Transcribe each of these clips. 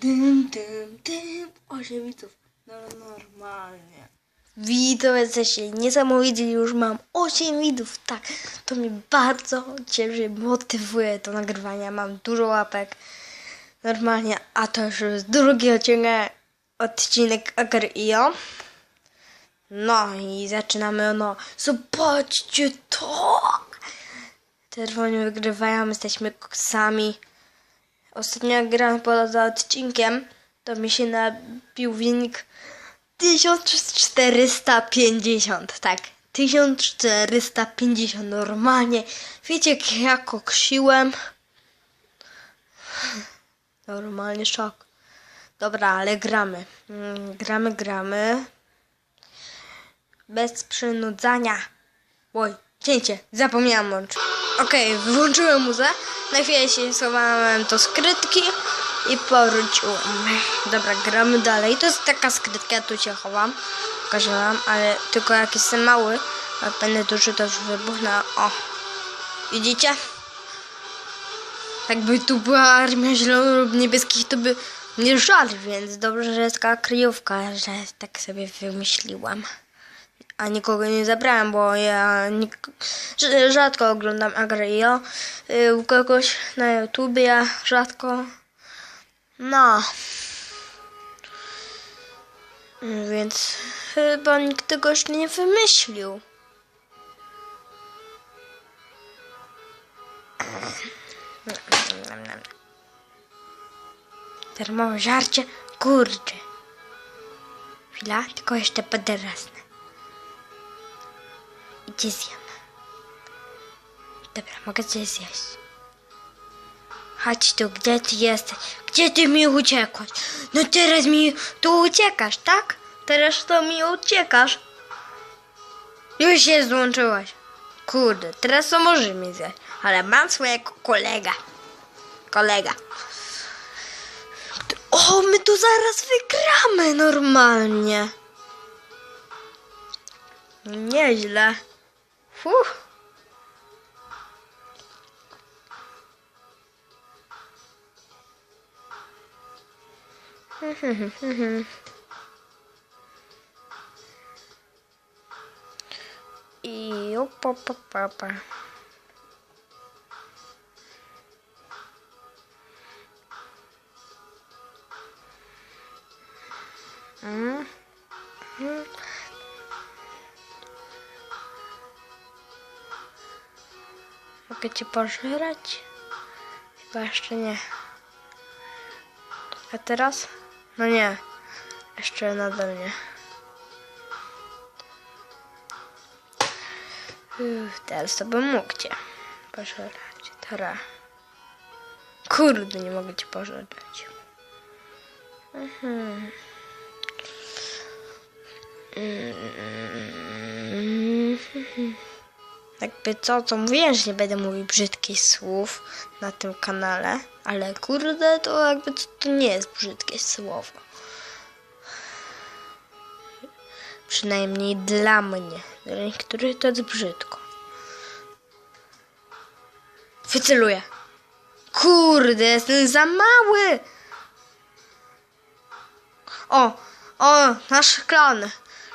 Dym, dym, dym. Osiem widzów. No normalnie. Widzów jesteście niesamowici, już mam 8 widzów, tak. To mnie bardzo cieszy, motywuje do nagrywania. Mam dużo łapek. Normalnie, a to już jest drugi odcinek, odcinek Agrio. No i zaczynamy no. Zobaczcie to! Czerwoni wygrywają, jesteśmy koksami. Ostatnio jak grałem poza odcinkiem, to mi się nabił wynik 1450, tak. 1450 normalnie. Wiecie jak ja? Normalnie szok. Dobra, ale gramy. Mm, Gramy, gramy. Bez przynudzania. Oj, cięcie, zapomniałam włączyć. Okej, wyłączyłem muzę. Na chwilę się schowałem do skrytki i powróciłem. Dobra, gramy dalej. To jest taka skrytka, ja tu się chowam. Pokażę ale tylko jak jestem mały, jak będę duży, to już wybuchnę. O, widzicie? Jakby tu była armia zielonych lub niebieskich, to by mnie żal, więc dobrze, że jest taka kryjówka, że tak sobie wymyśliłam. A nikogo nie zabrałem, bo ja rzadko oglądam Agrio. Y, U kogoś na YouTubie rzadko. No. Y, Więc chyba nikt tegoś nie wymyślił. Darmowe żarcie? Kurczę. Chwila, tylko jeszcze poderasnę. Gdzie zjem? Dobra, mogę cię zjeść. Chodź tu, gdzie ty jesteś? Gdzie ty mi uciekłaś? No teraz mi tu uciekasz, tak? Teraz to mi uciekasz. Już się złączyłaś. Kurde, teraz to może mi zjeść. Ale mam swojego kolega. Kolega. O, my tu zaraz wygramy normalnie. Nieźle. Uh! e opa, opa, opa. Mogę cię pożerać? Chyba jeszcze nie. A teraz? No nie. Jeszcze nadal nie. Uff, teraz to bym mógł cię pożerać. Teraz. Kurde, nie mogę cię pożerać. Mhm. Mm. Jakby co, to mówiłem, że nie będę mówił brzydkich słów na tym kanale, ale kurde, to jakby to, to nie jest brzydkie słowo. Przynajmniej dla mnie. Dla niektórych to jest brzydko. Wyceluję. Kurde, jestem za mały. O, o, nasz klan.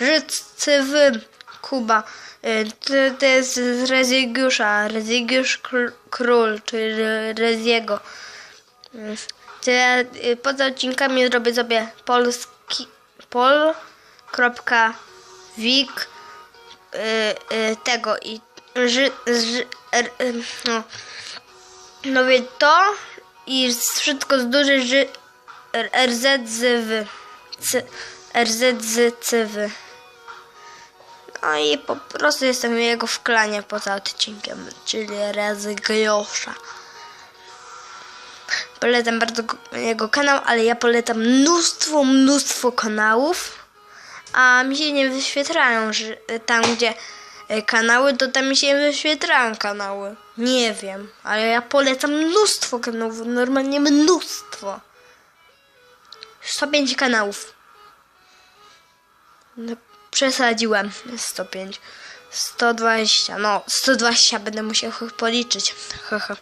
Życywy Kuba. Y, To, to jest z Rezygiusza. Rezygiusz Kr- Król, czyli Re- Reziego. To ja y, poza odcinkami zrobię sobie polski pol.wik y, y, tego i ży, ży, no, no wie to i wszystko z dużej ży, r, RZZW. C, RZZCW. No i po prostu jestem jego w klanie poza odcinkiem, czyli Rezygiosza. Polecam bardzo go- jego kanał, ale ja polecam mnóstwo, mnóstwo kanałów, a mi się nie wyświetlają, że tam gdzie e, kanały, to tam mi się wyświetlają kanały. Nie wiem, ale ja polecam mnóstwo kanałów, normalnie mnóstwo. 105 kanałów. No, przesadziłem. 105. 120. No, 120 będę musiał policzyć. Haha.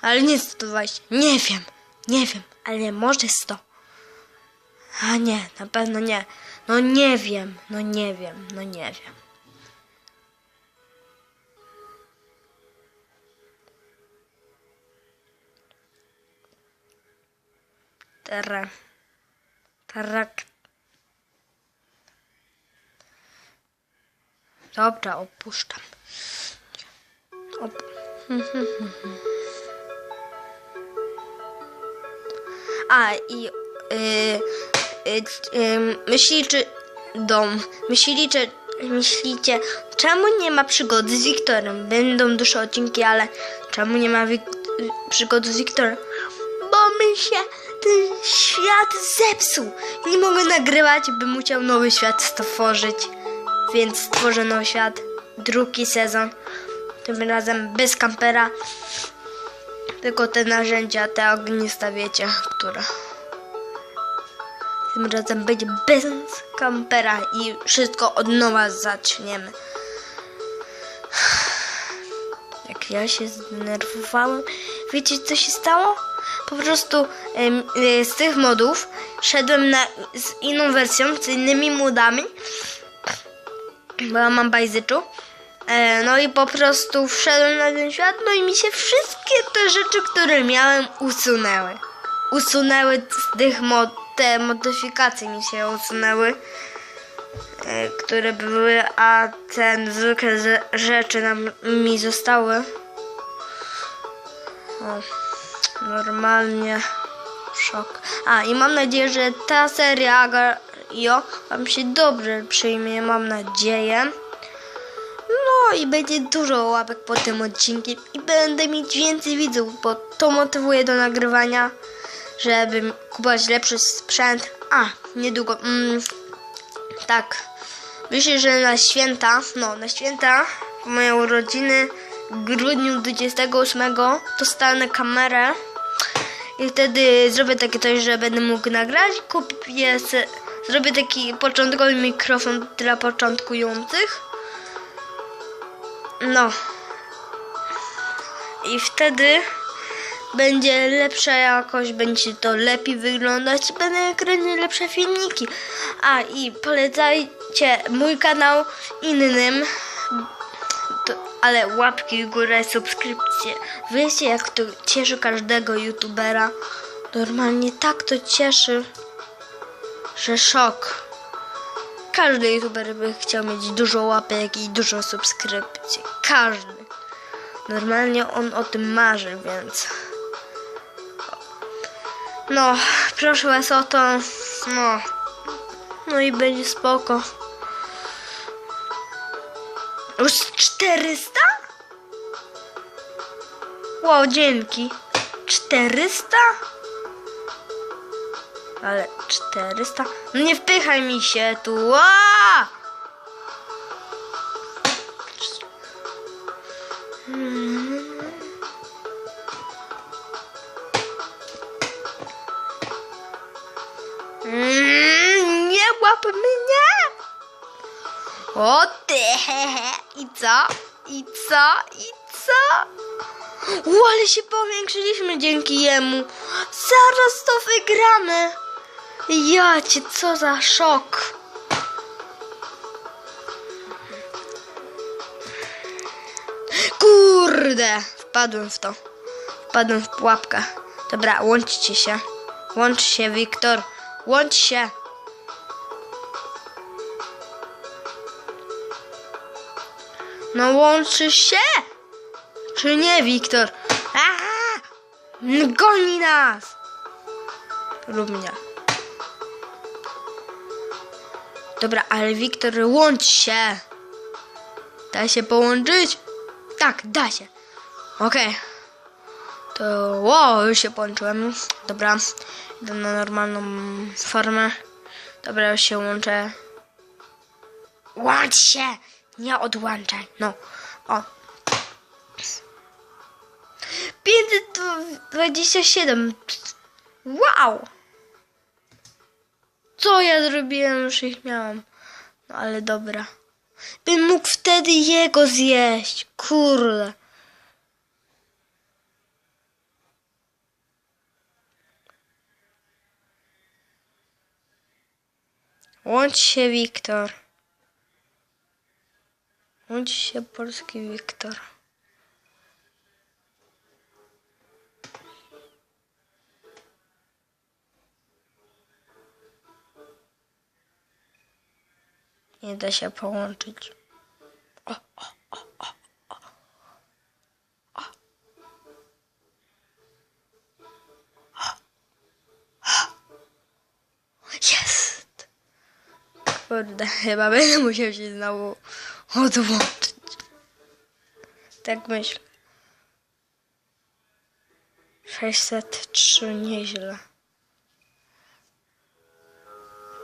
Ale nie 120. Nie wiem. Nie wiem. ale może 100. A nie, na pewno nie. No nie wiem, no nie wiem, no nie wiem. Teraz. Tak. Dobra, opuszczam. Op A i y, y, y, dom, myślicie, myślicie, czemu nie ma przygody z Wiktorem? Będą dłuższe odcinki, ale czemu nie ma przygody z Wiktorem? Bo mi się ten świat zepsuł. Nie mogę nagrywać, bym musiał nowy świat stworzyć. Więc stworzę nowy świat, drugi sezon. Tym razem bez kampera. Tylko te narzędzia, te ognista, wiecie, które. Tym razem będzie bez kampera i wszystko od nowa zaczniemy. Jak ja się zdenerwowałem. Wiecie co się stało? Po prostu e, z tych modów szedłem na, z inną wersją, z innymi modami. Bo ja mam bajzyczu. E, no i po prostu wszedłem na ten świat, no i mi się wszystkie te rzeczy, które miałem, usunęły. Usunęły z tych mod, te modyfikacje mi się usunęły, e, które były, a ten zwykłe ze- rzeczy nam, mi zostały. O, normalnie szok. A i mam nadzieję, że ta seria Agario Wam się dobrze przyjmie, mam nadzieję. No i będzie dużo łapek po tym odcinkiem i będę mieć więcej widzów, bo to motywuje do nagrywania, żeby kupować lepszy sprzęt. A, niedługo. Mm, tak. Myślę, że na święta, no na święta, moje urodziny, w grudniu 28 dostanę kamerę i wtedy zrobię takie coś, że będę mógł nagrać, kupię zrobię taki początkowy mikrofon dla początkujących. No. I wtedy będzie lepsza jakość, będzie to lepiej wyglądać, będę kręcić lepsze filmiki. A i polecajcie mój kanał innym, to, ale łapki w górę, subskrypcje. Wiecie jak to cieszy każdego youtubera? Normalnie tak to cieszy, że szok. Każdy youtuber by chciał mieć dużo łapek i dużo subskrypcji. Każdy. Normalnie on o tym marzy, więc. No, proszę was o to. No. No i będzie spoko. Już 400? Wow, dzięki. 400? Ale 400? No nie wpychaj mi się tu. Ła! Mm, nie łap mnie! O ty! I co? I co? I co? U, ale się powiększyliśmy dzięki jemu. Zaraz to wygramy. Ja cię, co za szok. Kurde, wpadłem w to. Wpadłem w pułapkę. Dobra, łączcie się. Łącz się, Wiktor. Łącz się. No łączy się. Czy nie, Wiktor? Aha! Goni nas! Lub mnie. Dobra, ale Wiktor, łącz się! Da się połączyć? Tak, da się. Okej. To wow, już się połączyłem. Dobra, idę na normalną formę. Dobra, już się łączę. Łącz się! Nie odłączaj. No, o. 527. Wow! Co ja zrobiłem? Już ich miałem. No ale dobra. Bym mógł wtedy jego zjeść. Kurde. Łącz się, Wiktor. Łącz się, polski Wiktor. Nie da się połączyć. Jest! Kurde, chyba będę musiał się znowu odłączyć. Tak myślę. 603, nieźle.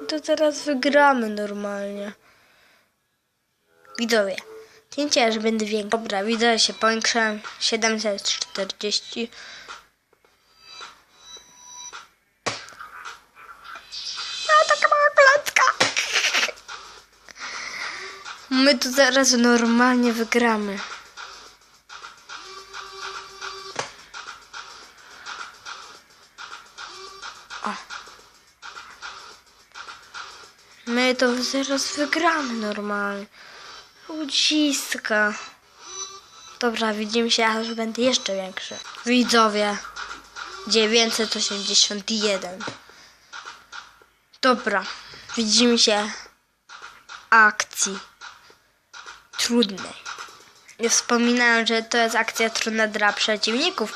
To teraz wygramy normalnie. Widzowie, cięcie, że będę większy. Dobra, widzę się powiększyłem 740. A taka mała klocka. My tu zaraz normalnie wygramy. O. My to zaraz wygramy normalnie. Ludziska. Dobra, widzimy się, aż będę jeszcze większy. Widzowie. 981. Dobra, widzimy się akcji trudnej. Nie wspominałem, że to jest akcja trudna dla przeciwników.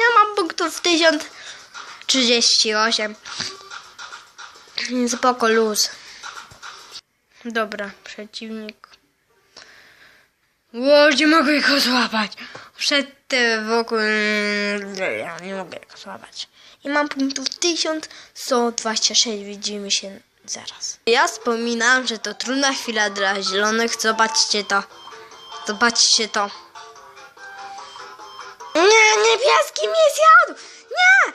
Ja mam punktów 1038. Spoko luz. Dobra, przeciwnik. Ło, nie mogę go złapać. Przed tym wokół... Ja nie mogę go złapać. I mam punktów 1126. Widzimy się zaraz. Ja wspominałem, że to trudna chwila dla zielonych. Zobaczcie to. Zobaczcie to. Nie, niebieski mnie zjadł! Nie!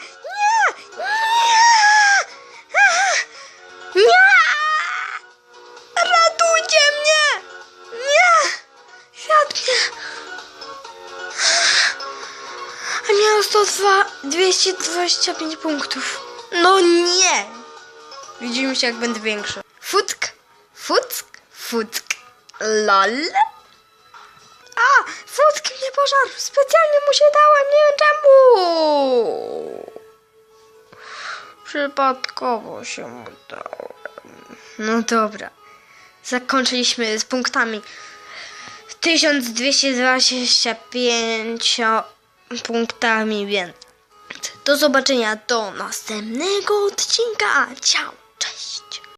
102, 225 punktów. No nie! Widzimy się jak będę większy. Futk, fuck, fuck, lol. A, futk mnie pożarł. Specjalnie mu się dałem, nie wiem czemu. Przypadkowo się mu dałem. No dobra. Zakończyliśmy z punktami 1225 punktami, więc do zobaczenia do następnego odcinka. Ciao, cześć.